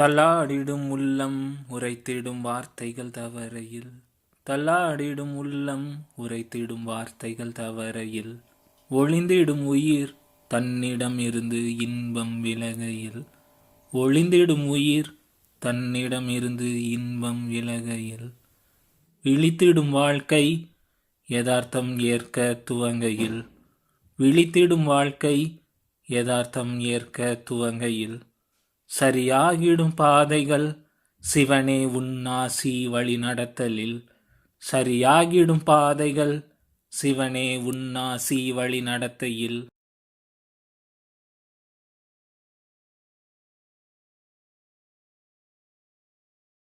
தள்ளாடிடும் உள்ளம் உரைத்திடும் வார்த்தைகள் தவறையில். தள்ளாடிடும் உள்ளம் உரைத்திடும் வார்த்தைகள் தவறையில். ஒளிந்திடும் உயிர் தன்னிடம் இருந்து இன்பம் விலகையில். ஒளிந்திடும் உயிர் தன்னிடம் இருந்து இன்பம் விலகையில். விழித்திடும் வாழ்க்கை யதார்த்தம் ஏற்க துவங்கையில். விழித்திடும் வாழ்க்கை யதார்த்தம் ஏற்க துவங்கையில். சரியாகிடும் பாதைகள் சிவனே உன்னாசி வழி நடத்தலில். சரியாகிடும் பாதைகள் சிவனே உன்னாசி வழி நடத்தையில்